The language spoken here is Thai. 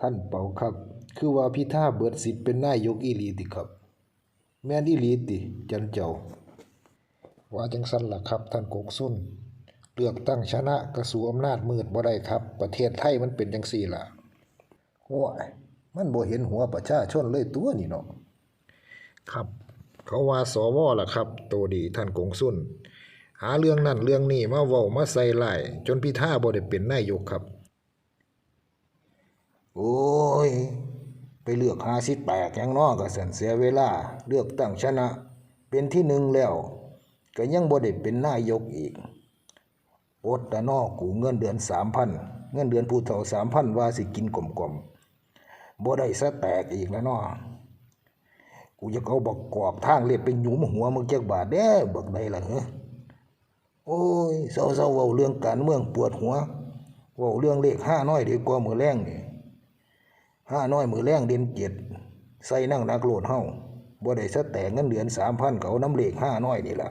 ท่านเป่าครับ คือว่าพิธาเบิดสิทธิ์เป็นนายกอีหลีติครับ แม่นอีหลีติจันเจ้า ว่าจังซั่นล่ะครับ ท่านกกสุนเลือกตั้งชนะกระสูอำนาจมืดบ่ได้ครับ ประเทศไทยมันเป็นจังซี่ล่ะโอ้ยมันบ่เห็นหัวประชาชนเลยตัวนี่เนาะครับ เขาว่าสวล่ะครับโตดีท่านกงสุนหาเรื่องนั่นเรื่องนี้มาเว้ามาใส่ร้ายจนพิธาบ่ได้เป็นนายกครับ โอ้ย ไปเลือกหาสิแตกยังนอก็สันเสียเวลา เลือกตั้งชนะ เป็นที่หนึ่งแล้ว ก็ยังบ่ได้เป็นนายกอีกอดแต่นอกูเงินเดือนสามพันเงินเดือนผู้เฒ่าสามพันว่าสิกินกลมๆบ่ได้สะแตกอีกแล้วนอกูจะเอาบักกอกทางเล็บไปหยุมหัวมึงจักบาทเด้บักใดล่ะเหรอโอ้ยเศร้าๆเว้าเรื่องการเมืองปวดหัวเว้าเรื่องเลขห้าน้อยดีกว่ามือแรงนี่ ห้าน้อยมือแรงเด่นเจ็ดใส่นั่งนักโลดเฮ้าบ่ได้สแต่เงินเดือนสามพันเขาน้ำเหลกห้าน้อยนี่ล่ะ